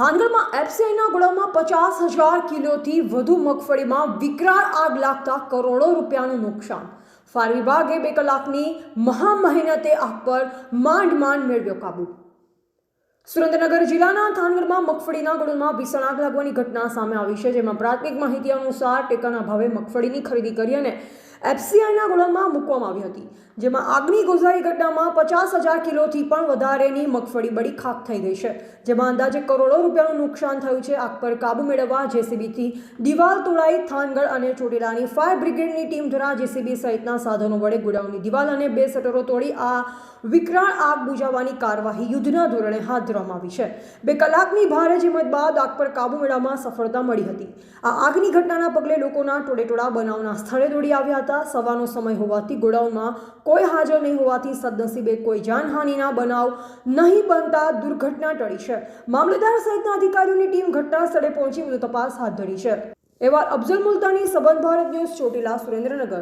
થાનગઢમાં એફસીઆઈના ગોળામાં પચાસ હજાર કિલોથી વધુ મગફળીમાં વિકરાળ આગ લાગતા કરોડો રૂપિયાનું નુકસાન. ફાયર વિભાગે બે કલાકની મહા મહેનતે આગ પર માંડ માંડ મેળવ્યો કાબુ. સુરેન્દ્રનગર જિલ્લાના થાનગઢમાં મગફળીના ગોળમાં ભીષણ આગ લાગવાની ઘટના સામે આવી છે, જેમાં પ્રાથમિક માહિતી અનુસાર ટેકાના ભાવે મગફળીની ખરીદી કરી અને એફસીઆઈના ગોળામાં મૂકવામાં આવી હતી, જેમાં આગની ગોઝારી ઘટનામાં પચાસ હજાર કિલોથી પણ વધારેની મગફળી બળી ખાક થઈ ગઈ છે, જેમાં અંદાજે કરોડો રૂપિયાનું નુકસાન થયું છે. આગ પર કાબુ મેળવવા જેસીબીથી દિવાલ તોડાઈ થાનગઢ અને ચોટીલાની ફાયર બ્રિગેડની ટીમ દ્વારા જેસીબી સહિતના સાધનો વડે ગોડાઉનની દિવાલ અને બે શટરો તોડી આ વિકરાળ આગ બુજાવવાની કાર્યવાહી યુદ્ધના ધોરણે હાથ ધરવામાં આવી છે. બે કલાકની ભારે જીમત બાદ આગ પર કાબુ મેળવવામાં સફળતા મળી હતી. આ આગની ઘટનાના પગલે લોકોના ટોળેટોળા બનાવના સ્થળે દોડી આવ્યા હતા. સવારનો સમય હોવાથી ગોડાઉનમાં કોઈ હાજર નહીં હોવાથી સદનસીબે કોઈ જાનહાનિના બનાવ નહીં બનતા દુર્ઘટના ટળી છે. મામલેદાર સહિતના અધિકારીઓની ટીમ ઘટના સ્થળે પહોંચી વધુ તપાસ હાથ ધરી છે. એવા અફઝલ મુલતાની સંબંધ ભારત ન્યૂઝ ચોટીલા સુરેન્દ્રનગર.